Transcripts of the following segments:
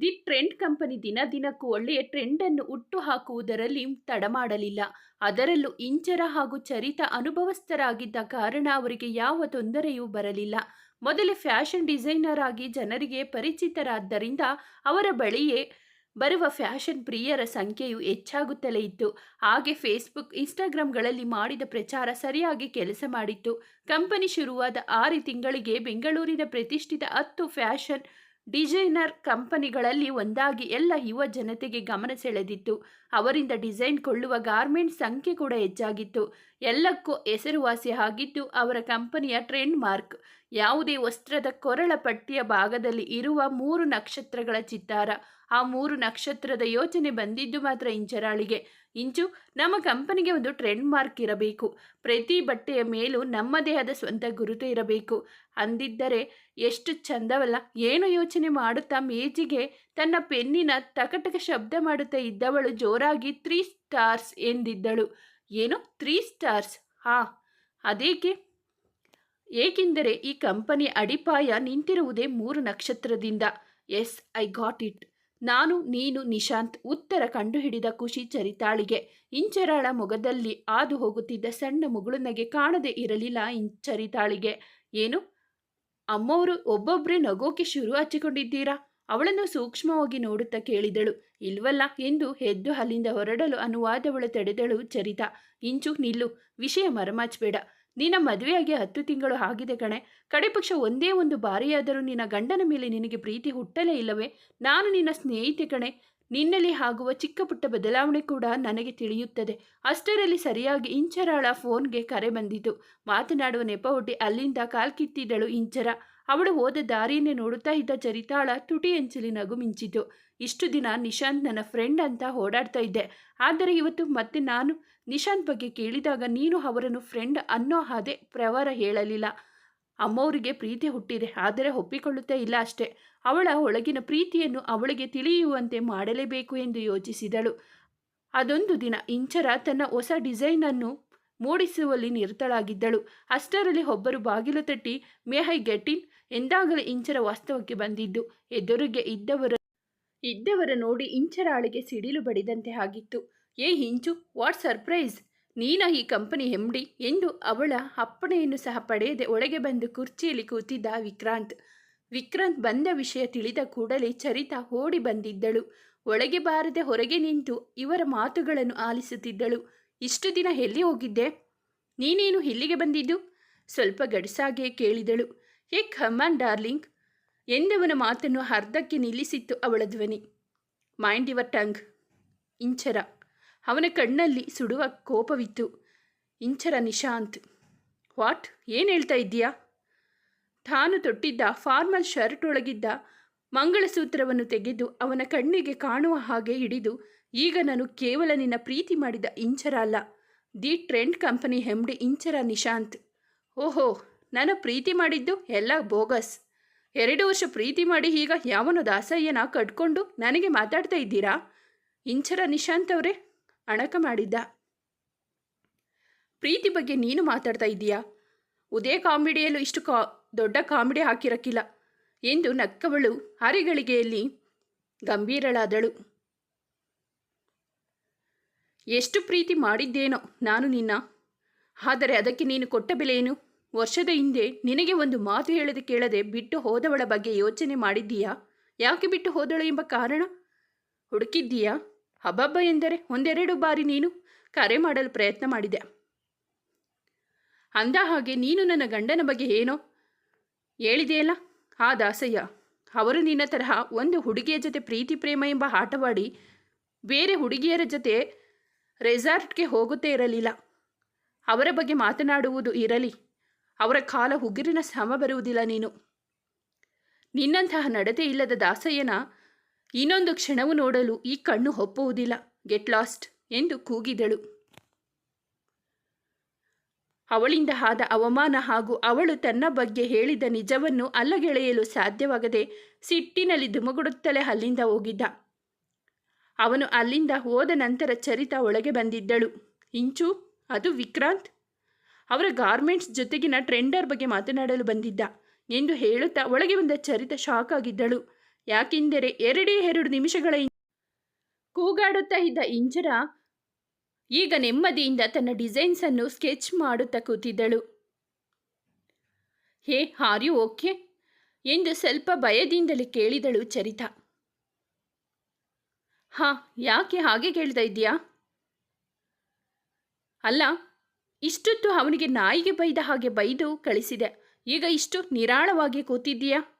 The trend company ದಿನ ದಿನಕ್ಕೂ ಒಳ್ಳೆಯ ಟ್ರೆಂಡನ್ನು ಹುಟ್ಟು ಹಾಕುವುದರಲ್ಲಿ ತಡ ಮಾಡಲಿಲ್ಲ. ಅದರಲ್ಲೂ ಇಂಚರ ಹಾಗೂ ಚರಿತ ಅನುಭವಸ್ಥರಾಗಿದ್ದ ಕಾರಣ ಅವರಿಗೆ ಯಾವ ತೊಂದರೆಯೂ ಬರಲಿಲ್ಲ. ಮೊದಲೇ ಫ್ಯಾಷನ್ ಡಿಸೈನರ್ ಆಗಿ ಜನರಿಗೆ ಪರಿಚಿತರಾದ್ದರಿಂದ ಅವರ ಬಳಿಯೇ ಬರುವ ಫ್ಯಾಷನ್ ಪ್ರಿಯರ ಸಂಖ್ಯೆಯು ಹೆಚ್ಚಾಗುತ್ತಲೇ ಇತ್ತು. ಹಾಗೆ ಫೇಸ್ಬುಕ್ ಇನ್ಸ್ಟಾಗ್ರಾಮ್ಗಳಲ್ಲಿ ಮಾಡಿದ ಪ್ರಚಾರ ಸರಿಯಾಗಿ ಕೆಲಸ ಮಾಡಿತ್ತು. ಕಂಪನಿ ಶುರುವಾದ ಆರು ತಿಂಗಳಿಗೆ ಬೆಂಗಳೂರಿನ ಪ್ರತಿಷ್ಠಿತ ಹತ್ತು ಫ್ಯಾಷನ್ ಡಿಸೈನರ್ ಕಂಪನಿಗಳಲ್ಲಿ ಒಂದಾಗಿ ಎಲ್ಲ ಯುವ ಜನತೆಗೆ ಗಮನ ಸೆಳೆದಿತ್ತು. ಅವರಿಂದ ಡಿಸೈನ್ ಕೊಳ್ಳುವ ಗಾರ್ಮೆಂಟ್ ಸಂಖ್ಯೆ ಕೂಡ ಹೆಚ್ಚಾಗಿತ್ತು. ಎಲ್ಲಕ್ಕೂ ಹೆಸರುವಾಸಿ ಆಗಿದ್ದು ಅವರ ಕಂಪನಿಯ ಟ್ರೆಂಡ್ ಮಾರ್ಕ್ ಯಾವುದೇ ವಸ್ತ್ರದ ಕೊರಳ ಪಟ್ಟಿಯ ಭಾಗದಲ್ಲಿ ಇರುವ ಮೂರು ನಕ್ಷತ್ರಗಳ ಚಿತ್ತಾರ. ಆ ಮೂರು ನಕ್ಷತ್ರದ ಯೋಚನೆ ಬಂದಿದ್ದು ಮಾತ್ರ ಇಂಚರಾಳಿಗೆ. ಇಂಚು, ನಮ್ಮ ಕಂಪನಿಗೆ ಒಂದು ಟ್ರೆಂಡ್ ಮಾರ್ಕ್ ಇರಬೇಕು. ಪ್ರತಿ ಬಟ್ಟೆಯ ಮೇಲೂ ನಮ್ಮದೇ ಆದ ಸ್ವಂತ ಗುರುತು ಇರಬೇಕು. ಅಂದಿದ್ದರೆ ಎಷ್ಟು ಚಂದವಲ್ಲ. ಏನು ಯೋಚನೆ ಮಾಡುತ್ತಾ ಮೇಜಿಗೆ ತನ್ನ ಪೆನ್ನಿನ ತಕಟಕ ಶಬ್ದ ಮಾಡುತ್ತಾ ಇದ್ದವಳು ಜೋರಾಗಿ ತ್ರೀ ಸ್ಟಾರ್ಸ್ ಎಂದಿದ್ದಳು. ಏನು? ತ್ರೀ ಸ್ಟಾರ್ಸ್ ಹಾ. ಅದೇಕೆ? ಏಕೆಂದರೆ ಈ ಕಂಪನಿ ಅಡಿಪಾಯ ನಿಂತಿರುವುದೇ ಮೂರು ನಕ್ಷತ್ರದಿಂದ. ಎಸ್ ಐ ಗಾಟ್ ಇಟ್ ನಾನು, ನೀನು, ನಿಶಾಂತ್ ಉತ್ತರ ಕಂಡುಹಿಡಿದ ಖುಷಿ ಚರಿತಾಳಿಗೆ. ಇಂಚರಾಳ ಮೊಗದಲ್ಲಿ ಹಾದು ಹೋಗುತ್ತಿದ್ದ ಸಣ್ಣ ಮುಗುಳುನಗೆ ಕಾಣದೇ ಇರಲಿಲ್ಲ ಇಂಚರಿತಾಳಿಗೆ. ಏನು? ಅಮ್ಮವರು ಒಬ್ಬೊಬ್ಬರೇ ನಗೋಕೆ ಶುರು ಹಚ್ಚಿಕೊಂಡಿದ್ದೀರಾ? ಅವಳನ್ನು ಸೂಕ್ಷ್ಮವಾಗಿ ನೋಡುತ್ತಾ ಕೇಳಿದಳು. ಇಲ್ವಲ್ಲ ಎಂದು ಎದ್ದು ಅಲ್ಲಿಂದ ಹೊರಡಲು ಅನುವಾದವಳು ತಡೆದಳು ಚರಿತಾ. ಇಂಚು, ನಿಲ್ಲು, ವಿಷಯ ಮರಮಾಚಬೇಡ ನಿನ್ನ ಮದುವೆಯಾಗಿ ಹತ್ತು ತಿಂಗಳು ಆಗಿದೆ ಕಣೆ. ಕಡೆ ಪಕ್ಷ ಒಂದೇ ಒಂದು ಬಾರಿಯಾದರೂ ನಿನ್ನ ಗಂಡನ ಮೇಲೆ ನಿನಗೆ ಪ್ರೀತಿ ಹುಟ್ಟಲೇ ಇಲ್ಲವೇ? ನಾನು ನಿನ್ನ ಸ್ನೇಹಿತೆ ಕಣೆ. ನಿನ್ನಲ್ಲಿ ಆಗುವ ಚಿಕ್ಕ ಪುಟ್ಟ ಬದಲಾವಣೆ ಕೂಡ ನನಗೆ ತಿಳಿಯುತ್ತದೆ. ಅಷ್ಟರಲ್ಲಿ ಸರಿಯಾಗಿ ಇಂಚರಾಳ ಫೋನ್ಗೆ ಕರೆ ಬಂದಿತು. ಮಾತನಾಡುವ ನೆಪ ಒಡ್ಡಿ ಅಲ್ಲಿಂದ ಕಾಲ್ಕಿತ್ತಿದ್ದಳು ಇಂಚರ. ಅವಳು ಹೋದ ದಾರಿಯನ್ನೇ ನೋಡುತ್ತಾ ಇದ್ದ ಚರಿತಾಳ ತುಟಿ ಎಂಚಲಿ ನಗು ಮಿಂಚಿತು ಇಷ್ಟು ದಿನ ನಿಶಾಂತ್ ನನ್ನ ಫ್ರೆಂಡ್ ಅಂತ ಓಡಾಡ್ತಾ ಇದ್ದೆ. ಆದರೆ ಇವತ್ತು ಮತ್ತೆ ನಾನು? ನಿಶಾಂತ್ ಬಗ್ಗೆ ಕೇಳಿದಾಗ ನೀನು ಅವರನ್ನು ಫ್ರೆಂಡ್ ಅನ್ನೋ ಹಾದೆ ಪ್ರವರ ಹೇಳಲಿಲ್ಲ. ಅಮ್ಮವರಿಗೆ ಪ್ರೀತಿ ಹುಟ್ಟಿದೆ, ಆದರೆ ಒಪ್ಪಿಕೊಳ್ಳುತ್ತೇ ಇಲ್ಲ ಅಷ್ಟೇ. ಅವಳ ಒಳಗಿನ ಪ್ರೀತಿಯನ್ನು ಅವಳಿಗೆ ತಿಳಿಯುವಂತೆ ಮಾಡಲೇಬೇಕು ಎಂದು ಯೋಚಿಸಿದಳು. ಅದೊಂದು ದಿನ ಇಂಚರ ತನ್ನ ಹೊಸ ಡಿಸೈನನ್ನು ಮೂಡಿಸುವಲ್ಲಿ ನಿರತಳಾಗಿದ್ದಳು ಅಷ್ಟರಲ್ಲಿ ಒಬ್ಬರು ಬಾಗಿಲು ತಟ್ಟಿ, ಮೇ ಹೈ ಗೆಟ್ ಇನ್? ಎಂದಾಗಲೇ ಇಂಚರ ವಾಸ್ತವಕ್ಕೆ ಬಂದಿದ್ದು. ಎದುರಿಗೆ ಇದ್ದವರ ಇದ್ದವರ ನೋಡಿ ಇಂಚರಾಳಿಗೆ ಸಿಡಿಲು ಬಡಿದಂತೆ ಆಗಿತ್ತು. ಏ ಹಿಂಚು ವಾಟ್ ಸರ್ಪ್ರೈಸ್? ನೀನ ಈ ಕಂಪನಿ ಹೆಮ್ಡಿ ಎಂದು ಅವಳ ಅಪ್ಪಣೆಯನ್ನು ಸಹ ಪಡೆಯದೆ ಒಳಗೆ ಬಂದು ಕುರ್ಚಿಯಲ್ಲಿ ಕೂತಿದ್ದ ವಿಕ್ರಾಂತ್. ವಿಕ್ರಾಂತ್ ಬಂದ ವಿಷಯ ತಿಳಿದ ಕೂಡಲೇ ಚರಿತಾ ಓಡಿ ಬಂದಿದ್ದಳು. ಒಳಗೆ ಬಾರದೆ ಹೊರಗೆ ನಿಂತು ಇವರ ಮಾತುಗಳನ್ನು ಆಲಿಸುತ್ತಿದ್ದಳು. ಇಷ್ಟು ದಿನ ಎಲ್ಲಿ ಹೋಗಿದ್ದೆ? ನೀನೇನು ಇಲ್ಲಿಗೆ ಬಂದಿದ್ದು? ಸ್ವಲ್ಪ ಗಡಸಾಗೆ ಕೇಳಿದಳು. ಏ ಖಮ್ಮನ್ ಡಾರ್ಲಿಂಗ್ ಎಂದವನ ಮಾತನ್ನು ಅರ್ಧಕ್ಕೆ ನಿಲ್ಲಿಸಿತ್ತು ಅವಳ ಧ್ವನಿ. Mind your tongue Inchara. ಅವನ ಕಣ್ಣಲ್ಲಿ ಸುಡುವ ಕೋಪವಿತ್ತು. ಇಂಚರ ನಿಶಾಂತ್, ವಾಟ್? ಏನು ಹೇಳ್ತಾ ಇದ್ದೀಯಾ? ತಾನು ತೊಟ್ಟಿದ್ದ ಫಾರ್ಮಲ್ ಶರ್ಟ್ ಒಳಗಿದ್ದ ಮಂಗಳಸೂತ್ರವನ್ನು ತೆಗೆದು ಅವನ ಕಣ್ಣಿಗೆ ಕಾಣುವ ಹಾಗೆ ಹಿಡಿದು ಈಗ ನಾನು ಕೇವಲ ನಿನ್ನ ಪ್ರೀತಿ ಮಾಡಿದ ಇಂಚರ ಅಲ್ಲ, the Trend company MD Inchara Nishant. ಓಹೋ ನಾನು ಪ್ರೀತಿ ಮಾಡಿದ್ದು ಎಲ್ಲ ಬೋಗಸ್. ಎರಡು ವರ್ಷ ಪ್ರೀತಿ ಮಾಡಿ ಈಗ ಯಾವನೋ ದಾಸಯ್ಯನ ಕಟ್ಕೊಂಡು ನನಗೆ ಮಾತಾಡ್ತಾ ಇದ್ದೀರಾ? ಇಂಚರ ನಿಶಾಂತ್ ಅವರೇ ಅಣಕ ಮಾಡಿದ್ದ. ಪ್ರೀತಿ ಬಗ್ಗೆ ನೀನು ಮಾತಾಡ್ತಾ ಇದ್ದೀಯಾ? ಉದಯ ಕಾಮಿಡಿಯಲ್ಲೂ ಇಷ್ಟು ಕಾ, ದೊಡ್ಡ ಕಾಮಿಡಿ ಹಾಕಿರಕ್ಕಿಲ್ಲ ಎಂದು ನಕ್ಕವಳು ಹರಿಗಳಿಗೆಯಲ್ಲಿ ಗಂಭೀರಳಾದಳು. ಎಷ್ಟು ಪ್ರೀತಿ ಮಾಡಿದ್ದೇನೋ ನಾನು ನಿನ್ನ. ಆದರೆ ಅದಕ್ಕೆ ನೀನು ಕೊಟ್ಟ ಬೆಲೆ ಏನು ವರ್ಷದ ಹಿಂದೆ ನಿನಗೆ ಒಂದು ಮಾತು ಹೇಳದೆ ಕೇಳದೆ ಬಿಟ್ಟು ಹೋದವಳ ಬಗ್ಗೆ ಯೋಚನೆ ಮಾಡಿದ್ದೀಯಾ? ಯಾಕೆ ಬಿಟ್ಟು ಹೋದಳು ಎಂಬ ಕಾರಣ? ಹುಡುಕಿದ್ದೀಯಾ? ಹಬ್ಬಬ್ಬ ಎಂದರೆ ಒಂದೆರಡು ಬಾರಿ ನೀನು ಕರೆ ಮಾಡಲು ಪ್ರಯತ್ನ ಮಾಡಿದೆ. ಅಂದ ಹಾಗೆ ನೀನು ನನ್ನ ಗಂಡನ ಬಗ್ಗೆ ಏನೋ ಹೇಳಿದೆಯಲ್ಲ? ಆ ದಾಸಯ್ಯ, ಅವರು ನಿನ್ನ ತರಹ ಒಂದು ಹುಡುಗಿಯ ಜೊತೆ ಪ್ರೀತಿ, ಪ್ರೇಮ ಎಂಬ ಆಟವಾಡಿ ಬೇರೆ ಹುಡುಗಿಯರ ಜೊತೆ ರೆಸಾರ್ಟ್ಗೆ ಹೋಗುತ್ತೇ ಇರಲಿಲ್ಲ. ಅವರ ಬಗ್ಗೆ ಮಾತನಾಡುವುದು ಇರಲಿ. ಅವರ ಕಾಲ ಉಗುರಿನ ಸಮ ಬರುವುದಿಲ್ಲ ನೀನು. ನಿನ್ನಂತಹ ನಡತೆ ಇಲ್ಲದ ದಾಸಯ್ಯನ ಇನ್ನೊಂದು ಕ್ಷಣವು ನೋಡಲು ಈ ಕಣ್ಣು ಒಪ್ಪುವುದಿಲ್ಲ ಗೆಟ್ ಲಾಸ್ಟ್ ಎಂದು ಕೂಗಿದಳು. ಅವಳಿಂದ ಆದ ಅವಮಾನ ಹಾಗೂ ಅವಳು ತನ್ನ ಬಗ್ಗೆ ಹೇಳಿದ ನಿಜವನ್ನು ಅಲ್ಲಗೆಳೆಯಲು ಸಾಧ್ಯವಾಗದೆ ಸಿಟ್ಟಿನಲ್ಲಿ ಧುಮುಗುಡುತ್ತಲೇ ಅಲ್ಲಿಂದ ಹೋಗಿದ್ದ. ಅವನು ಅಲ್ಲಿಂದ ಹೋದ ನಂತರ ಚರಿತ ಒಳಗೆ ಬಂದಿದ್ದಳು. ಇಂಚು, ಅದು ವಿಕ್ರಾಂತ್? ಅವರ ಗಾರ್ಮೆಂಟ್ಸ್ ಜೊತೆಗಿನ ಟ್ರೆಂಡರ್ ಬಗ್ಗೆ ಮಾತನಾಡಲು ಬಂದಿದ್ದ ಎಂದು ಹೇಳುತ್ತಾ ಒಳಗೆ ಬಂದ ಚರಿತ ಶಾಕ್ ಆಗಿದ್ದಳು. ಯಾಕೆಂದರೆ ಎರಡೇ ಎರಡು ನಿಮಿಷಗಳ ಕೂಗಾಡುತ್ತಾ ಇದ್ದ ಇಂಜರ ಈಗ ನೆಮ್ಮದಿಯಿಂದ ತನ್ನ ಡಿಸೈನ್ಸನ್ನು ಸ್ಕೆಚ್ ಮಾಡುತ್ತಾ ಕೂತಿದ್ದಳು. Hey you okay? ಎಂದು ಸ್ವಲ್ಪ ಭಯದಿಂದಲೇ ಕೇಳಿದಳು ಚರಿತಾ. ಹಾ, ಯಾಕೆ ಹಾಗೆ ಕೇಳ್ತಾ ಇದ್ದೀಯಾ? ಅಲ್ಲ, ಇಷ್ಟೊತ್ತು ಅವನಿಗೆ ನಾಯಿಗೆ ಬೈದ ಹಾಗೆ ಬೈದು ಕಳಿಸಿದೆ. ಈಗ ಇಷ್ಟು ನಿರಾಳವಾಗಿ ಕೂತಿದ್ದೀಯಾ?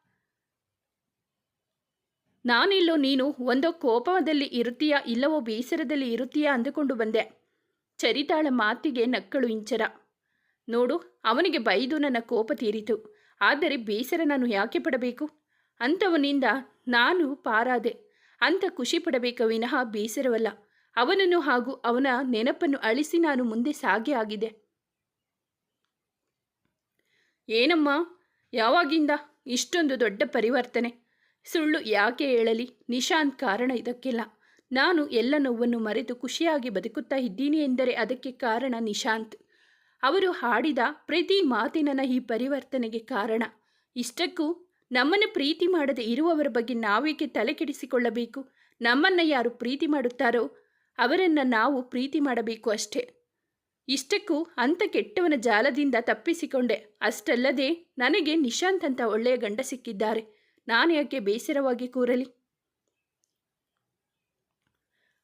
ನಾನಿಲ್ಲೋ ನೀನು, ಒಂದೋ ಕೋಪದಲ್ಲಿ ಇರುತ್ತೀಯಾ, ಇಲ್ಲವೋ ಬೇಸರದಲ್ಲಿ ಇರುತ್ತೀಯಾ ಅಂದುಕೊಂಡು ಬಂದೆ. ಚರಿತಾಳ ಮಾತಿಗೆ ನಕ್ಕಳು ಇಂಚರ. ನೋಡು, ಅವನಿಗೆ ಬೈದು ನನ್ನ ಕೋಪ ತೀರಿತು. ಆದರೆ ಬೇಸರ ನಾನು ಯಾಕೆ ಪಡಬೇಕು? ಅಂಥವನಿಂದ ನಾನು ಪಾರಾದೆ. ಅಂತ ಖುಷಿ ಪಡಬೇಕ ವಿನಃ ಬೇಸರವಲ್ಲ. ಅವನನ್ನು ಹಾಗೂ ಅವನ ನೆನಪನ್ನು ಅಳಿಸಿ ನಾನು ಮುಂದೆ ಸಾಗೆ ಆಗಿದೆ. ಏನಮ್ಮ, ಯಾವಾಗಿಂದ? ಇಷ್ಟೊಂದು ದೊಡ್ಡ ಪರಿವರ್ತನೆ. ಸುಳ್ಳು ಯಾಕೆ ಹೇಳಲಿ? ನಿಶಾಂತ್ ಕಾರಣ ಇದಕ್ಕಿಲ್ಲ. ನಾನು ಎಲ್ಲ ನೋವನ್ನು ಮರೆತು ಖುಷಿಯಾಗಿ ಬದುಕುತ್ತಾ ಇದ್ದೀನಿ ಎಂದರೆ ಅದಕ್ಕೆ ಕಾರಣ ನಿಶಾಂತ್. ಅವರು ಹಾಡಿದ ಪ್ರತಿ ಮಾತಿನ ಈ ಪರಿವರ್ತನೆಗೆ ಕಾರಣ. ಇಷ್ಟಕ್ಕೂ ನಮ್ಮನ್ನು ಪ್ರೀತಿ ಮಾಡದೆ ಇರುವವರ ಬಗ್ಗೆ ನಾವೇಕೆ ತಲೆ ಕೆಡಿಸಿಕೊಳ್ಳಬೇಕು ನಮ್ಮನ್ನು ಯಾರು ಪ್ರೀತಿ ಮಾಡುತ್ತಾರೋ, ಅವರನ್ನು ನಾವು ಪ್ರೀತಿ ಮಾಡಬೇಕು ಅಷ್ಟೇ. ಇಷ್ಟಕ್ಕೂ ಅಂಥ ಕೆಟ್ಟವನ ಜಾಲದಿಂದ ತಪ್ಪಿಸಿಕೊಂಡೆ. ಅಷ್ಟಲ್ಲದೆ ನನಗೆ ನಿಶಾಂತ್ ಅಂತ ಒಳ್ಳೆಯ ಗಂಡ ಸಿಕ್ಕಿದ್ದಾರೆ. ನಾನು ಯಾಕೆ ಬೇಸರವಾಗಿ ಕೂರಲಿ?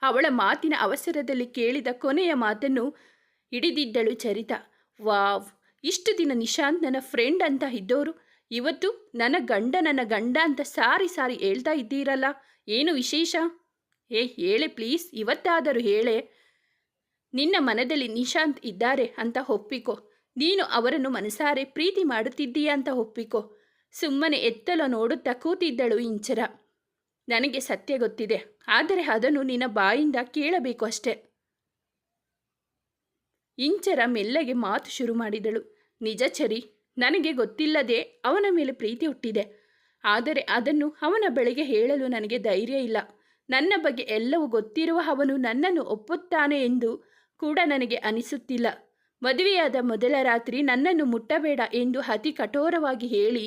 ಅವಳ ಮಾತಿನ ಅವಸರದಲ್ಲಿ ಕೇಳಿದ ಕೊನೆಯ ಮಾತನ್ನು ಹಿಡಿದಿದ್ದಳು ಚರಿತ. ವಾವ್, ಇಷ್ಟು ದಿನ ನಿಶಾಂತ್ ನನ್ನ ಫ್ರೆಂಡ್ ಅಂತ ಇದ್ದವರು ಇವತ್ತು ನನ್ನ ಗಂಡ ನನ್ನ ಗಂಡ ಅಂತ ಸಾರಿ ಸಾರಿ ಹೇಳ್ತಾ ಇದ್ದೀರಲ್ಲ, ಏನು ವಿಶೇಷ? ಏ ಹೇಳೆ ಪ್ಲೀಸ್, ಇವತ್ತಾದರೂ ಹೇಳೆ. ನಿನ್ನ ಮನದಲ್ಲಿ ನಿಶಾಂತ್ ಇದ್ದಾರೆ ಅಂತ ಒಪ್ಪಿಕೋ. ನೀನು ಅವರನ್ನು ಮನಸಾರೆ ಪ್ರೀತಿ ಮಾಡುತ್ತಿದ್ದೀಯಾ ಅಂತ ಒಪ್ಪಿಕೋ. ಸುಮ್ಮನೆ ಎತ್ತಲ ನೋಡುತ್ತಾ ಕೂತಿದ್ದಳು ಇಂಚರ. ನನಗೆ ಸತ್ಯ ಗೊತ್ತಿದೆ, ಆದರೆ ಅದನ್ನು ನಿನ್ನ ಬಾಯಿಂದ ಕೇಳಬೇಕು ಅಷ್ಟೆ. ಇಂಚರ ಮೆಲ್ಲಗೆ ಮಾತು ಶುರು ಮಾಡಿದಳು. ನಿಜ ಚರಿ, ನನಗೆ ಗೊತ್ತಿಲ್ಲದೆ ಅವನ ಮೇಲೆ ಪ್ರೀತಿ ಹುಟ್ಟಿದೆ. ಆದರೆ ಅದನ್ನು ಅವನ ಬಳಿಗೆ ಹೇಳಲು ನನಗೆ ಧೈರ್ಯ ಇಲ್ಲ. ನನ್ನ ಬಗ್ಗೆ ಎಲ್ಲವೂ ಗೊತ್ತಿರುವ ಅವನು ನನ್ನನ್ನು ಒಪ್ಪುತ್ತಾನೆ ಎಂದು ಕೂಡ ನನಗೆ ಅನಿಸುತ್ತಿಲ್ಲ. ಮದುವೆಯಾದ ಮೊದಲ ರಾತ್ರಿ ನನ್ನನ್ನು ಮುಟ್ಟಬೇಡ ಎಂದು ಅತಿ ಕಠೋರವಾಗಿ ಹೇಳಿ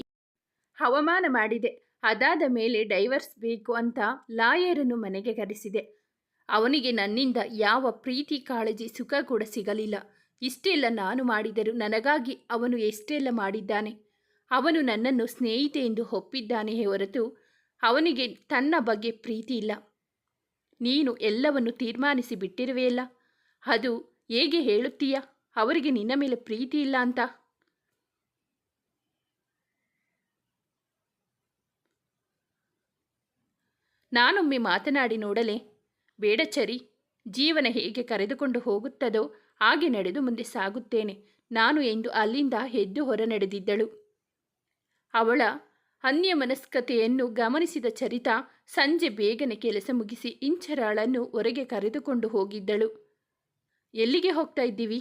ಅವಮಾನ ಮಾಡಿದೆ. ಅದಾದ ಮೇಲೆ ಡೈವರ್ಸ್ ಬೇಕು ಅಂತ ಲಾಯರನ್ನು ಮನೆಗೆ ಕರೆಸಿದೆ. ಅವನಿಗೆ ನನ್ನಿಂದ ಯಾವ ಪ್ರೀತಿ, ಕಾಳಜಿ, ಸುಖ ಕೂಡ ಸಿಗಲಿಲ್ಲ. ಇಷ್ಟೆಲ್ಲ ನಾನು ಮಾಡಿದರೂ ನನಗಾಗಿ ಅವನು ಎಷ್ಟೆಲ್ಲ ಮಾಡಿದ್ದಾನೆ? ಅವನು ನನ್ನನ್ನು ಸ್ನೇಹಿತೆ ಎಂದು ಒಪ್ಪಿದ್ದಾನೆ ಹೊರತು ಅವನಿಗೆ ತನ್ನ ಬಗ್ಗೆ ಪ್ರೀತಿ ಇಲ್ಲ. ನೀನು ಎಲ್ಲವನ್ನು ತೀರ್ಮಾನಿಸಿ ಬಿಟ್ಟಿರುವೆಯಲ್ಲ? ಅದು ಹೇಗೆ ಹೇಳುತ್ತೀಯ? ಅವರಿಗೆ ನಿನ್ನ ಮೇಲೆ ಪ್ರೀತಿ ಇಲ್ಲ ಅಂತ? ನಾನೊಮ್ಮೆ ಮಾತನಾಡಿ ನೋಡಲೆ. ಬೇಡ ಚರಿ, ಜೀವನ ಹೇಗೆ ಕರೆದುಕೊಂಡು ಹೋಗುತ್ತದೋ ಹಾಗೆ ನಡೆದು ಮುಂದೆ ಸಾಗುತ್ತೇನೆ. ನಾನು ಎಂದು ಅಲ್ಲಿಂದ ಎದ್ದು ಹೊರ ನಡೆದಿದ್ದಳು ಅವಳ ಅನ್ಯಮನಸ್ಕತೆಯನ್ನು ಗಮನಿಸಿದ ಚರಿತಾ ಸಂಜೆ ಬೇಗನೆ ಕೆಲಸ ಮುಗಿಸಿ ಇಂಚರಾಳನ್ನು ಹೊರಗೆ ಕರೆದುಕೊಂಡು ಹೋಗಿದ್ದಳು. ಎಲ್ಲಿಗೆ ಹೋಗ್ತಾ ಇದ್ದೀವಿ?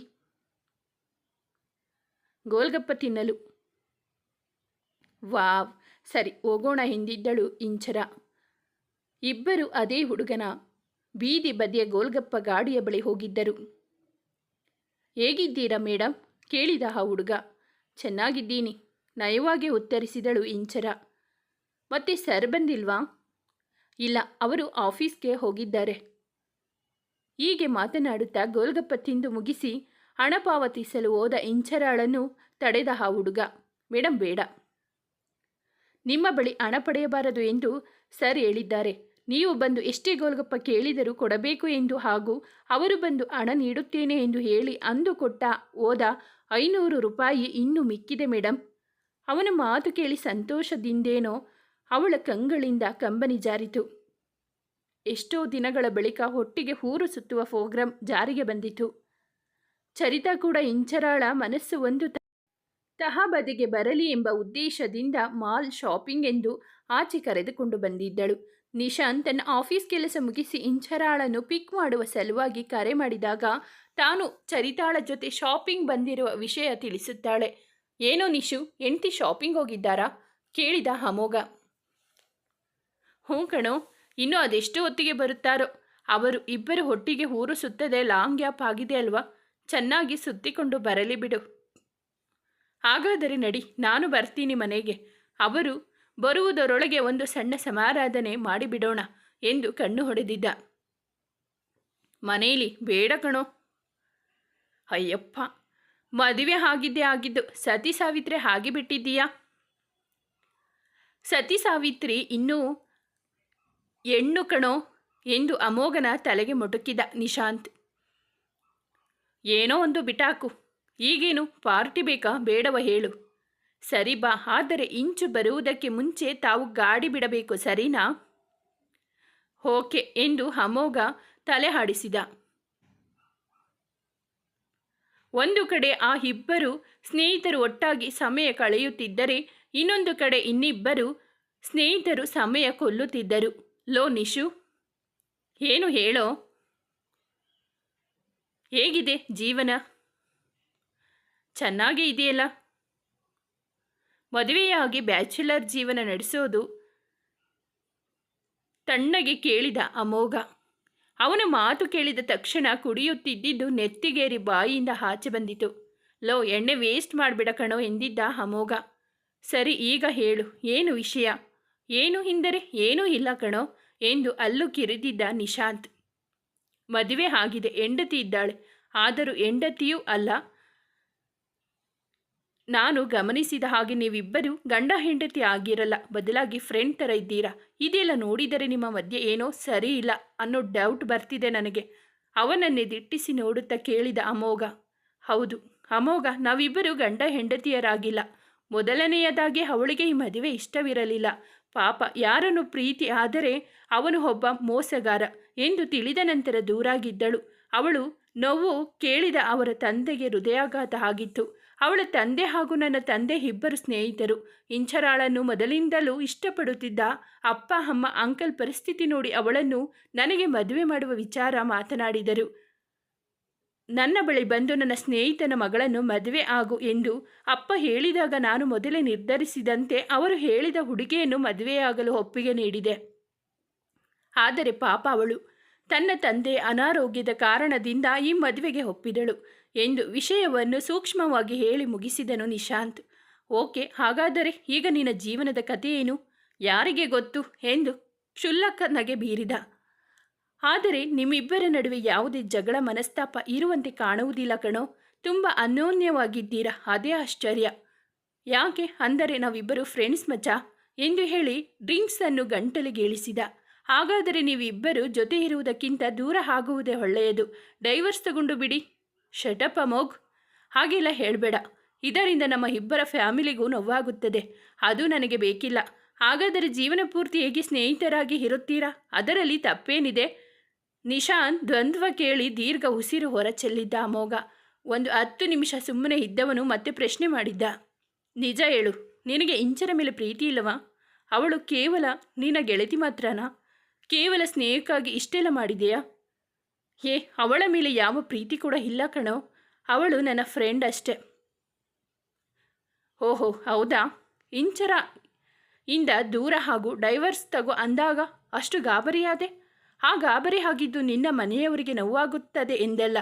ಗೋಲ್ಗಪ್ಪ ತಿನ್ನಲು. ವಾವ್, ಸರಿ, ಹೋಗೋಣ ಎಂದಿದ್ದಳು ಇಂಚರ. ಇಬ್ಬರು ಅದೇ ಹುಡುಗನ. ಬೀದಿ ಬದಿಯ ಗೋಲ್ಗಪ್ಪ ಗಾಡಿಯ ಬಳಿ ಹೋಗಿದ್ದರು. ಹೇಗಿದ್ದೀರಾ ಮೇಡಮ್ ಕೇಳಿದ ಆ ಹುಡುಗ. ಚೆನ್ನಾಗಿದ್ದೀನಿ. ನಯವಾಗಿ ಉತ್ತರಿಸಿದಳು ಇಂಚರ. ಮತ್ತೆ ಸರ್ ಬಂದಿಲ್ವಾ? ಇಲ್ಲ, ಅವರು ಆಫೀಸ್ಗೆ ಹೋಗಿದ್ದಾರೆ. ಹೀಗೆ ಮಾತನಾಡುತ್ತಾ ಗೋಲ್ಗಪ್ಪ ತಿಂದು ಮುಗಿಸಿ ಹಣ ಪಾವತಿಸಲು ಹೋದ ಇಂಚರಾಳನ್ನು ತಡೆದ ಆ ಹುಡುಗ. ಮೇಡಮ್ ಬೇಡ. ನಿಮ್ಮ ಬಳಿ ಹಣ ಪಡೆಯಬಾರದು ಎಂದು ಸರ್ ಹೇಳಿದ್ದಾರೆ. ನೀವು ಬಂದು ಎಷ್ಟೇ ಗೋಲ್ಗಪ್ಪ ಕೇಳಿದರೂ ಕೊಡಬೇಕು ಎಂದು ಹಾಗೂ ಅವರು ಬಂದು ಹಣ ನೀಡುತ್ತೇನೆ ಎಂದು ಹೇಳಿ ಅಂದು ಕೊಟ್ಟ ಹೋದ ಐನೂರು ರೂಪಾಯಿ ಇನ್ನೂ ಮಿಕ್ಕಿದೆ ಮೇಡಮ್ ಅವನ ಮಾತು ಕೇಳಿ ಸಂತೋಷದಿಂದೇನೋ ಅವಳ ಕಂಗಳಿಂದ ಕಂಬನಿ ಜಾರಿತು. ಎಷ್ಟೋ ದಿನಗಳ ಬಳಿಕ ಹೊಟ್ಟಿಗೆ ಹೂರು ಸುತ್ತುವ ಪ್ರೋಗ್ರಾಂ ಜಾರಿಗೆ ಬಂದಿತು. ಚರಿತಾ ಕೂಡ ಇಂಚರಾಳ ಮನಸ್ಸು ಒಂದು ತಹಬದಿಗೆ ಬರಲಿ ಎಂಬ ಉದ್ದೇಶದಿಂದ ಮಾಲ್ ಶಾಪಿಂಗ್ ಎಂದು ಆಚೆ ಕರೆದುಕೊಂಡು ಬಂದಿದ್ದಳು. ನಿಶಾಂತ್ ತನ್ನ ಆಫೀಸ್ ಕೆಲಸ ಮುಗಿಸಿ ಇಂಚರಾಳನ್ನು ಪಿಕ್ ಮಾಡುವ ಸಲುವಾಗಿ ಕರೆ ಮಾಡಿದಾಗ ತಾನು ಚರಿತಾಳ ಜೊತೆ ಶಾಪಿಂಗ್ ಬಂದಿರುವ ವಿಷಯ ತಿಳಿಸುತ್ತಾಳೆ. ಏನೋ ನಿಶು, ಹೆಂಡ್ತಿ ಶಾಪಿಂಗ್ ಹೋಗಿದ್ದಾರಾ? ಕೇಳಿದ ಅಮೋಘ ಹ್ಞೂ ಕಣೋ, ಇನ್ನು ಅದೆಷ್ಟು ಹೊತ್ತಿಗೆ ಬರುತ್ತಾರೋ. ಅವರು ಇಬ್ಬರು ಹೊಟ್ಟಿಗೆ ಊರು ಸುತ್ತದೆ ಲಾಂಗ್ ಗ್ಯಾಪ್ ಆಗಿದೆ ಅಲ್ವಾ? ಚೆನ್ನಾಗಿ ಸುತ್ತಿಕೊಂಡು ಬರಲಿ ಬಿಡು. ಹಾಗಾದರೆ ನಡಿ, ನಾನು ಬರ್ತೀನಿ ಮನೆಗೆ. ಅವರು ಬರುವುದರೊಳಗೆ ಒಂದು ಸಣ್ಣ ಸಮಾರಾಧನೆ ಮಾಡಿಬಿಡೋಣ ಎಂದು ಕಣ್ಣು ಹೊಡೆದಿದ್ದ. ಮನೆಯಲ್ಲಿ ಬೇಡ ಕಣೋ. ಅಯ್ಯಪ್ಪ, ಮದುವೆ ಆಗಿದ್ದೇ ಆಗಿದ್ದು ಸತಿ ಸಾವಿತ್ರಿ ಹಾಗೆ ಬಿಟ್ಟಿದ್ದೀಯಾ? ಸತಿ ಸಾವಿತ್ರಿ ಇನ್ನೂ ಹೆಣ್ಣು ಕಣೋ ಎಂದು ಅಮೋಘನ ತಲೆಗೆ ಮೊಟಕಿದ ನಿಶಾಂತ್. ಏನೋ ಒಂದು ಬಿಟಾಕು, ಈಗೇನು ಪಾರ್ಟಿ ಬೇಕಾ ಬೇಡವ ಹೇಳು. ಸರಿ ಬಾ, ಆದರೆ ಇಂಚು ಬರುವುದಕ್ಕೆ ಮುಂಚೆ ತಾವು ಗಾಡಿ ಬಿಡಬೇಕು, ಸರಿನಾ? ಓಕೆ ಎಂದು ಅಮೋಘ ತಲೆ ಹಾಡಿಸಿದ ಒಂದು ಕಡೆ ಆ ಇಬ್ಬರು ಸ್ನೇಹಿತರು ಒಟ್ಟಾಗಿ ಸಮಯ ಕಳೆಯುತ್ತಿದ್ದರೆ, ಇನ್ನೊಂದು ಕಡೆ ಇನ್ನಿಬ್ಬರು ಸ್ನೇಹಿತರು ಸಮಯ ಕೊಲ್ಲುತ್ತಿದ್ದರು. ಲೋ, ನಿಶು, ಏನು ಹೇಳೋ? ಹೇಗಿದೆ ಜೀವನ? ಚೆನ್ನಾಗೇ ಇದೆಯಲ್ಲ? ಮದುವೆಯಾಗಿ ಬ್ಯಾಚುಲರ್ ಜೀವನ ನಡೆಸೋದು ತಣ್ಣಗೆ ಕೇಳಿದ ಅಮೋಘ. ಅವನ ಮಾತು ಕೇಳಿದ ತಕ್ಷಣ ಕುಡಿಯುತ್ತಿದ್ದಿದ್ದು ನೆತ್ತಿಗೇರಿ ಬಾಯಿಯಿಂದ ಆಚೆ ಬಂದಿತು. ಲೋ, ಎಣ್ಣೆ ವೇಸ್ಟ್ ಮಾಡಿಬಿಡ ಕಣೋ ಎಂದಿದ್ದ ಅಮೋಘ. ಸರಿ, ಈಗ ಹೇಳು, ಏನು ವಿಷಯ? ಏನು ಹಿಂದರೆ? ಏನೂ ಇಲ್ಲ ಕಣೋ ಎಂದು ಅಲ್ಲು ಕಿರಿದಿದ್ದ ನಿಶಾಂತ್. ಮದುವೆ ಆಗಿದೆ, ಹೆಂಡತಿ ಇದ್ದಾಳೆ. ಆದರೂ ಹೆಂಡತಿಯೂ ಅಲ್ಲ. ನಾನು ಗಮನಿಸಿದ ಹಾಗೆ ನೀವಿಬ್ಬರೂ ಗಂಡ ಹೆಂಡತಿ ಆಗಿರಲ್ಲ, ಬದಲಾಗಿ ಫ್ರೆಂಡ್ ಥರ ಇದ್ದೀರಾ? ಇದೆಲ್ಲ ನೋಡಿದರೆ ನಿಮ್ಮ ಮಧ್ಯೆ ಏನೋ ಸರಿ ಇಲ್ಲ ಅನ್ನೋ ಡೌಟ್ ಬರ್ತಿದೆ ನನಗೆ. ಅವನನ್ನೇ ದಿಟ್ಟಿಸಿ ನೋಡುತ್ತಾ ಕೇಳಿದ ಅಮೋಘ. ಹೌದು, ಅಮೋಘ, ನಾವಿಬ್ಬರು ಗಂಡ ಹೆಂಡತಿಯರಾಗಿಲ್ಲ. ಮೊದಲನೆಯದಾಗಿ ಅವಳಿಗೆ ಈ ಮದುವೆ ಇಷ್ಟವಿರಲಿಲ್ಲ. ಪಾಪ, ಯಾರನ್ನು ಪ್ರೀತಿ ಆದರೆ ಅವನು ಒಬ್ಬ ಮೋಸಗಾರ ಎಂದು ತಿಳಿದ ನಂತರ ದೂರಾಗಿದ್ದಳು. ಅವಳು ನೋವು ಕೇಳಿದ ಅವರ ತಂದೆಗೆ ಹೃದಯಾಘಾತ ಆಗಿತ್ತು. ಅವಳ ತಂದೆ ಹಾಗೂ ನನ್ನ ತಂದೆ ಇಬ್ಬರು ಸ್ನೇಹಿತರು. ಇಂಚರಾಳನ್ನು ಮೊದಲಿಂದಲೂ ಇಷ್ಟಪಡುತ್ತಿದ್ದ ಅಪ್ಪ, ಅಮ್ಮ, ಅಂಕಲ್ ಪರಿಸ್ಥಿತಿ ನೋಡಿ ಅವಳನ್ನು ನನಗೆ ಮದುವೆ ಮಾಡುವ ವಿಚಾರ ಮಾತನಾಡಿದರು. ನನ್ನ ಬಳಿ ಬಂದು ನನ್ನ ಸ್ನೇಹಿತನ ಮಗಳನ್ನು ಮದುವೆ ಆಗು ಎಂದು ಅಪ್ಪ ಹೇಳಿದಾಗ ನಾನು ಮೊದಲೇ ನಿರ್ಧರಿಸಿದಂತೆ ಅವರು ಹೇಳಿದ ಹುಡುಗಿಯನ್ನು ಮದುವೆಯಾಗಲು ಒಪ್ಪಿಗೆ ನೀಡಿದೆ. ಆದರೆ ಪಾಪ ಅವಳು. ತನ್ನ ತಂದೆ ಅನಾರೋಗ್ಯದ ಕಾರಣದಿಂದ ಈ ಮದುವೆಗೆ ಒಪ್ಪಿದಳು. ಎಂದು ವಿಷಯವನ್ನು ಸೂಕ್ಷ್ಮವಾಗಿ ಹೇಳಿ ಮುಗಿಸಿದನು ನಿಶಾಂತ್. ಓಕೆ, ಹಾಗಾದರೆ ಈಗ ನಿನ್ನ ಜೀವನದ ಕಥೆಯೇನು? ಯಾರಿಗೆ ಗೊತ್ತು? ಎಂದು ಕ್ಷುಲ್ಲಕ ನಗೆ ಬೀರಿದ. ಆದರೆ ನಿಮ್ಮಿಬ್ಬರ ನಡುವೆ ಯಾವುದೇ ಜಗಳ ಮನಸ್ತಾಪ ಇರುವಂತೆ ಕಾಣುವುದಿಲ್ಲ ಕಣೋ. ತುಂಬ ಅನ್ಯೋನ್ಯವಾಗಿದ್ದೀರಾ ಅದೇ ಆಶ್ಚರ್ಯ. ಯಾಕೆ? ಅಂದರೆ ನಾವಿಬ್ಬರು ಫ್ರೆಂಡ್ಸ್ ಮಚ್ಚ? ಎಂದು ಹೇಳಿ ಡ್ರಿಂಕ್ಸನ್ನು ಗಂಟಲಿಗೇಳಿಸಿದ ಹಾಗಾದರೆ ನೀವಿಬ್ಬರು ಜೊತೆ ಇರುವುದಕ್ಕಿಂತ ದೂರ ಆಗುವುದೇ ಒಳ್ಳೆಯದು. ಡೈವರ್ಸ್ ತಗೊಂಡು ಬಿಡಿ. Shut up Amogh. ಹಾಗೆಲ್ಲ ಹೇಳಬೇಡ. ಇದರಿಂದ ನಮ್ಮ ಇಬ್ಬರ ಫ್ಯಾಮಿಲಿಗೂ ನೋವಾಗುತ್ತದೆ. ಅದು ನನಗೆ ಬೇಕಿಲ್ಲ. ಹಾಗಾದರೆ ಜೀವನ ಪೂರ್ತಿ ಹೇಗೆ ಸ್ನೇಹಿತರಾಗಿ ಇರುತ್ತೀರಾ? ಅದರಲ್ಲಿ ತಪ್ಪೇನಿದೆ? ನಿಶಾನ್ ದ್ವಂದ್ವ ಕೇಳಿ ದೀರ್ಘ ಉಸಿರು ಹೊರಚೆಲ್ಲಿದ್ದ ಅಮೋಘ. ಒಂದು ಹತ್ತು ನಿಮಿಷ ಸುಮ್ಮನೆ ಇದ್ದವನು ಮತ್ತೆ ಪ್ರಶ್ನೆ ಮಾಡಿದ್ದ. ನಿಜ ಹೇಳು. ನಿನಗೆ ಇಂಚರ ಮೇಲೆ ಪ್ರೀತಿ ಇಲ್ಲವಾ? ಅವಳು ಕೇವಲ ನಿನ್ನ ಗೆಳತಿ ಮಾತ್ರನಾ? ಕೇವಲ ಸ್ನೇಹಕ್ಕಾಗಿ ಇಷ್ಟೆಲ್ಲ ಮಾಡಿದೆಯಾ? ಏ ಅವಳ ಮೇಲೆ ಯಾವ ಪ್ರೀತಿ ಕೂಡ ಇಲ್ಲ ಕಣೋ. ಅವಳು ನನ್ನ ಫ್ರೆಂಡ್ ಅಷ್ಟೆ. ಓಹೋ, ಹೌದಾ? ಇಂಚರ, ಇಂದ ದೂರ ಹಾಗೂ ಡೈವರ್ಸ್ ತಗೋ ಅಂದಾಗ ಅಷ್ಟು ಗಾಬರಿಯಾದೆ? ಆ ಗಾಬರಿ ಆಗಿದ್ದು ನಿನ್ನ ಮನೆಯವರಿಗೆ ನೋವಾಗುತ್ತದೆ ಎಂದಲ್ಲ?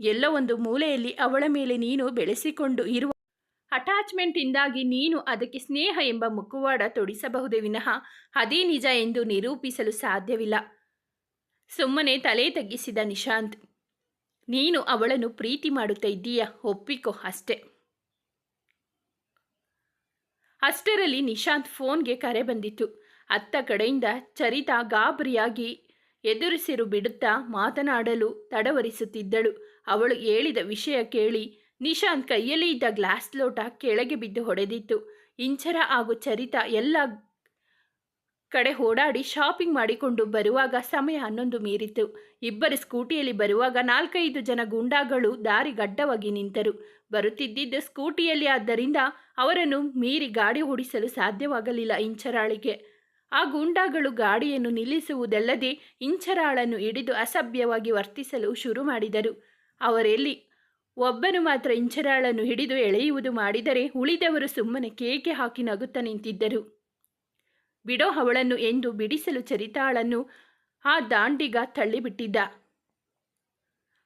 ಎಲ್ಲ ಒಂದು ಮೂಲೆಯಲ್ಲಿ ಅವಳ ಮೇಲೆ ನೀನು ಬೆಳೆಸಿಕೊಂಡು ಇರುವ ಅಟ್ಯಾಚ್ಮೆಂಟಿಂದಾಗಿ ನೀನು ಅದಕ್ಕೆ ಸ್ನೇಹ ಎಂಬ ಮುಖವಾಡ ತೊಡಿಸಬಹುದೇ ವಿನಃ ಅದೇ ನಿಜ ಎಂದು ನಿರೂಪಿಸಲು ಸಾಧ್ಯವಿಲ್ಲ. ಸುಮ್ಮನೆ ತಲೆ ತಗ್ಗಿಸಿದ ನಿಶಾಂತ್, ನೀನು ಅವಳನ್ನು ಪ್ರೀತಿ ಮಾಡುತ್ತಾ ಇದ್ದೀಯ? ಒಪ್ಪಿಕೋ ಅಷ್ಟೆ. ಅಷ್ಟರಲ್ಲಿ ನಿಶಾಂತ್ ಫೋನ್ಗೆ ಕರೆ ಬಂದಿತ್ತು. ಅತ್ತ ಕಡೆಯಿಂದ ಚರಿತಾ ಗಾಬರಿಯಾಗಿ ಎದುರಿಸಿರು ಬಿಡುತ್ತಾ ಮಾತನಾಡಲು ತಡವರಿಸುತ್ತಿದ್ದಳು. ಅವಳು ಹೇಳಿದ ವಿಷಯ ಕೇಳಿ ನಿಶಾಂತ್ ಕೈಯಲ್ಲಿ ಇದ್ದ ಗ್ಲಾಸ್ ಲೋಟ ಕೆಳಗೆ ಬಿದ್ದು ಹೊಡೆದಿತ್ತು. ಇಂಚರ ಹಾಗೂ ಚರಿತಾ ಎಲ್ಲ ಕಡೆ ಓಡಾಡಿ ಶಾಪಿಂಗ್ ಮಾಡಿಕೊಂಡು ಬರುವಾಗ ಸಮಯ ಹನ್ನೊಂದು ಮೀರಿತು. ಇಬ್ಬರು ಸ್ಕೂಟಿಯಲ್ಲಿ ಬರುವಾಗ ನಾಲ್ಕೈದು ಜನ ಗುಂಡಾಗಳು ದಾರಿ ಗಡ್ಡವಾಗಿ ನಿಂತರು. ಬರುತ್ತಿದ್ದಿದ್ದು ಸ್ಕೂಟಿಯಲ್ಲಿ ಆದ್ದರಿಂದ ಅವರನ್ನು ಮೀರಿ ಗಾಡಿ ಓಡಿಸಲು ಸಾಧ್ಯವಾಗಲಿಲ್ಲ ಇಂಚರಾಳಿಗೆ. ಆ ಗೂಂಡಾಗಳು ಗಾಡಿಯನ್ನು ನಿಲ್ಲಿಸುವುದಲ್ಲದೆ ಇಂಚರಾಳನ್ನು ಹಿಡಿದು ಅಸಭ್ಯವಾಗಿ ವರ್ತಿಸಲು ಶುರು ಮಾಡಿದರು. ಅವರೆಲ್ಲಿ? ಒಬ್ಬನು ಮಾತ್ರ ಇಂಚರಾಳನ್ನು ಹಿಡಿದು ಎಳೆಯುವುದು ಮಾಡಿದರೆ ಉಳಿದವರು ಸುಮ್ಮನೆ ಕೇಕೆ ಹಾಕಿ ನಗುತ್ತಾ ನಿಂತಿದ್ದರು. ಬಿಡೋ ಅವಳನ್ನು ಎಂದು ಬಿಡಿಸಲು ಚರಿತಾಳನ್ನು ಆ ದಾಂಡಿಗ ತಳ್ಳಿಬಿಟ್ಟಿದ್ದ.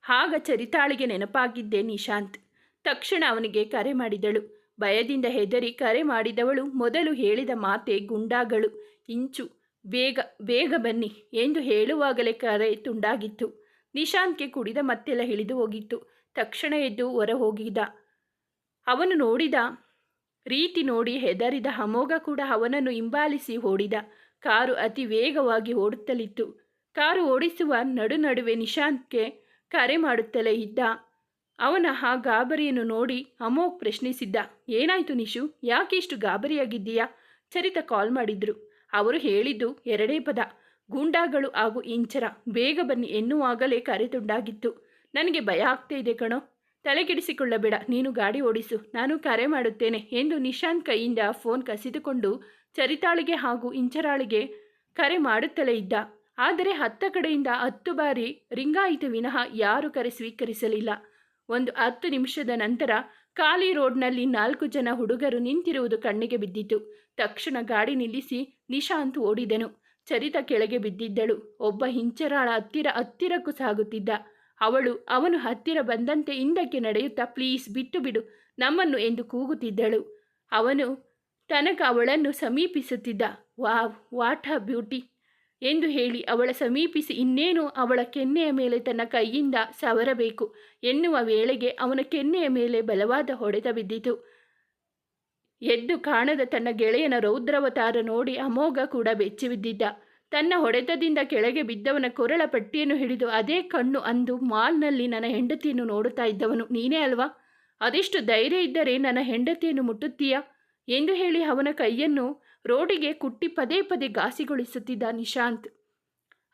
ಆಗ ಚರಿತಾಳಿಗೆ ನೆನಪಾಗಿದ್ದೆ ನಿಶಾಂತ್. ತಕ್ಷಣ ಅವನಿಗೆ ಕರೆ ಮಾಡಿದಳು. ಭಯದಿಂದ ಹೆದರಿ ಕರೆ ಮಾಡಿದವಳು ಮೊದಲು ಹೇಳಿದ ಮಾತೆ ಗುಂಡಾಗಳು. ಇಂಚು, ಬೇಗ ಬೇಗ ಬನ್ನಿ ಎಂದು ಹೇಳುವಾಗಲೇ ಕರೆ ತುಂಡಾಗಿತ್ತು. ನಿಶಾಂತ್ಗೆ ಕುಡಿದ ಮತ್ತೆಲ್ಲ ಹಿಡಿದು ಹೋಗಿತ್ತು. ತಕ್ಷಣ ಎದ್ದು ಹೊರ ಹೋಗಿದ್ದ ಅವನು ನೋಡಿದ ರೀತಿ ನೋಡಿ ಹೆದರಿದ ಅಮೋಘ ಕೂಡ ಅವನನ್ನು ಹಿಂಬಾಲಿಸಿ ಓಡಿದ. ಕಾರು ಅತಿ ವೇಗವಾಗಿ ಓಡುತ್ತಲಿತ್ತು. ಕಾರು ಓಡಿಸುವ ನಡು ನಡುವೆ ನಿಶಾಂತ್ಗೆ ಕರೆ ಮಾಡುತ್ತಲೇ ಇದ್ದ. ಅವನ ಆ ಗಾಬರಿಯನ್ನು ನೋಡಿ ಅಮೋಘ್ ಪ್ರಶ್ನಿಸಿದ್ದ, ಏನಾಯ್ತು ನಿಶು? ಯಾಕೆ ಇಷ್ಟು ಗಾಬರಿಯಾಗಿದ್ದೀಯಾ? ಚರಿತ ಕಾಲ್ ಮಾಡಿದ್ರು. ಅವರು ಹೇಳಿದ್ದು ಎರಡೇ ಪದ, ಗೂಂಡಾಗಳು ಹಾಗೂ ಇಂಚರ. ಬೇಗ ಬನ್ನಿ ಎನ್ನುವಾಗಲೇ ಕರೆ ತುಂಡಾಗಿತ್ತು ನನಗೆ ಭಯ ಆಗ್ತಾ ಇದೆ ಕಣೋ. ತಲೆಕೆಡಿಸಿಕೊಳ್ಳಬೇಡ. ನೀನು ಗಾಡಿ ಓಡಿಸು. ನಾನು ಕರೆ ಮಾಡುತ್ತೇನೆ ಎಂದು ನಿಶಾಂತ್ ಕೈಯಿಂದ ಫೋನ್ ಕಸಿದುಕೊಂಡು ಚರಿತಾಳಿಗೆ ಹಾಗೂ ಇಂಚರಾಳಿಗೆ ಕರೆ ಮಾಡುತ್ತಲೇ ಇದ್ದ. ಆದರೆ ಹತ್ತ ಕಡೆಯಿಂದ ಹತ್ತು ಬಾರಿ ರಿಂಗಾಯಿತು ವಿನಃ ಯಾರು ಕರೆ ಸ್ವೀಕರಿಸಲಿಲ್ಲ. ಒಂದು ಹತ್ತು ನಿಮಿಷದ ನಂತರ ಖಾಲಿ ರೋಡ್ನಲ್ಲಿ ನಾಲ್ಕು ಜನ ಹುಡುಗರು ನಿಂತಿರುವುದು ಕಣ್ಣಿಗೆ ಬಿದ್ದಿತು. ತಕ್ಷಣ ಗಾಡಿ ನಿಲ್ಲಿಸಿ ನಿಶಾಂತ್ ಓಡಿದನು. ಚರಿತ ಕೆಳಗೆ ಬಿದ್ದಿದ್ದಳು. ಒಬ್ಬ ಹಿಂಚರಾಳ ಹತ್ತಿರ ಹತ್ತಿರಕ್ಕೂ ಸಾಗುತ್ತಿದ್ದ. ಅವಳು ಅವನು ಹತ್ತಿರ ಬಂದಂತೆ ಹಿಂದಕ್ಕೆ ನಡೆಯುತ್ತಾ, ಪ್ಲೀಸ್ ಬಿಟ್ಟು ಬಿಡು, ನಮ್ಮನ್ನು ಎಂದು ಕೂಗುತ್ತಿದ್ದಳು. ಅವನು ತನಕ ಅವಳನ್ನು ಸಮೀಪಿಸುತ್ತಿದ್ದ. ವಾವ್, ವಾಟ್ ಅ ಬ್ಯೂಟಿ ಎಂದು ಹೇಳಿ, ಅವಳ ಸಮೀಪಿಸಿ ಇನ್ನೇನು ಅವಳ ಕೆನ್ನೆಯ ಮೇಲೆ ತನ್ನ ಕೈಯಿಂದ ಸವರಬೇಕು ಎನ್ನುವ ವೇಳೆಗೆ ಅವನ ಕೆನ್ನೆಯ ಮೇಲೆ ಬಲವಾದ ಹೊಡೆತ ಬಿದ್ದಿತು. ಎದ್ದು ಕಾಣದ ತನ್ನ ಗೆಳೆಯನ ರೌದ್ರವತಾರ ನೋಡಿ ಅಮೋಘ ಕೂಡ ಬೆಚ್ಚಿ ಬಿದ್ದಿದ್ದ ತನ್ನ ಹೊಡೆತದಿಂದ ಕೆಳಗೆ ಬಿದ್ದವನ ಕೊರಳ ಪಟ್ಟಿಯನ್ನು ಹಿಡಿದು ಅದೇ ಕಣ್ಣು ಅಂದು ಮಾಲ್ನಲ್ಲಿ ನನ್ನ ಹೆಂಡತಿಯನ್ನು ನೋಡುತ್ತಾ ಇದ್ದವನು. ನೀನೇ ಅಲ್ವಾ? ಅದೆಷ್ಟು ಧೈರ್ಯ ಇದ್ದರೆ ನನ್ನ ಹೆಂಡತಿಯನ್ನು ಮುಟ್ಟುತ್ತೀಯ? ಎಂದು ಹೇಳಿ ಅವನ ಕೈಯನ್ನು ರೋಡಿಗೆ ಕುಟ್ಟಿ ಪದೇ ಪದೇ ಘಾಸಿಗೊಳಿಸುತ್ತಿದ್ದ ನಿಶಾಂತ್.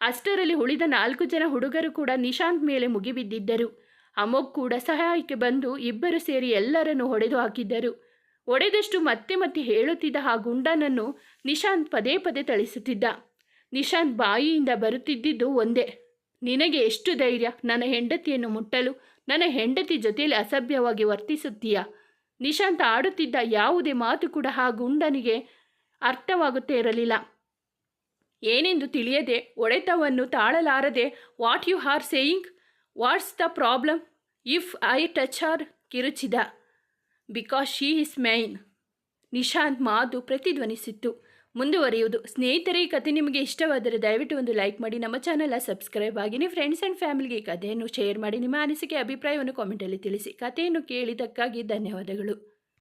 ಅಷ್ಟರಲ್ಲಿ ಉಳಿದ ನಾಲ್ಕು ಜನ ಹುಡುಗರು ಕೂಡ ನಿಶಾಂತ್ ಮೇಲೆ ಮುಗಿಬಿದ್ದಿದ್ದರು. ಅಮೋಗ್ ಕೂಡ ಸಹಾಯಕ್ಕೆ ಬಂದು ಇಬ್ಬರು ಸೇರಿ ಎಲ್ಲರನ್ನು ಹೊಡೆದು ಹಾಕಿದ್ದರು. ಒಡೆದಷ್ಟು ಮತ್ತೆ ಮತ್ತೆ ಹೇಳುತ್ತಿದ್ದ ಆ ಗುಂಡನನ್ನು ನಿಶಾಂತ್ ಪದೇ ಪದೇ ಥಳಿಸುತ್ತಿದ್ದ. ನಿಶಾಂತ್ ಬಾಯಿಯಿಂದ ಬರುತ್ತಿದ್ದಿದ್ದು ಒಂದೇ. ನಿನಗೆ ಎಷ್ಟು ಧೈರ್ಯ? ನನ್ನ ಹೆಂಡತಿಯನ್ನು ಮುಟ್ಟಲು, ನನ್ನ ಹೆಂಡತಿ ಜೊತೆಯಲ್ಲಿ ಅಸಭ್ಯವಾಗಿ ವರ್ತಿಸುತ್ತೀಯ? ನಿಶಾಂತ್ ಆಡುತ್ತಿದ್ದ ಯಾವುದೇ ಮಾತು ಕೂಡ ಆ ಗುಂಡನಿಗೆ ಅರ್ಥವಾಗುತ್ತೇ ಇರಲಿಲ್ಲ. ಏನೆಂದು ತಿಳಿಯದೆ, ಒಡೆತವನ್ನು ತಾಳಲಾರದೆ what you are saying what's the problem if I touch her ಕಿರುಚಿದ. Because she is mine Nishant ಮಾತು ಪ್ರತಿಧ್ವನಿಸಿತ್ತು. ಮುಂದುವರಿಯುವುದು. ಸ್ನೇಹಿತರೆ, ಈ ಕಥೆ ನಿಮಗೆ ಇಷ್ಟವಾದರೆ ದಯವಿಟ್ಟು ಒಂದು ಲೈಕ್ ಮಾಡಿ, ನಮ್ಮ ಚಾನಲ್ ಸಬ್ಸ್ಕ್ರೈಬ್ ಆಗಿ ನಿಮ್ಮ ಫ್ರೆಂಡ್ಸ್ ಆ್ಯಂಡ್ ಫ್ಯಾಮಿಲಿಗೆ ಕಥೆಯನ್ನು ಶೇರ್ ಮಾಡಿ, ನಿಮ್ಮ ಅನಿಸಿಕೆ, ಅಭಿಪ್ರಾಯವನ್ನು ಕಾಮೆಂಟಲ್ಲಿ ತಿಳಿಸಿ. ಕಥೆಯನ್ನು ಕೇಳಿದ್ದಕ್ಕಾಗಿ ಧನ್ಯವಾದಗಳು.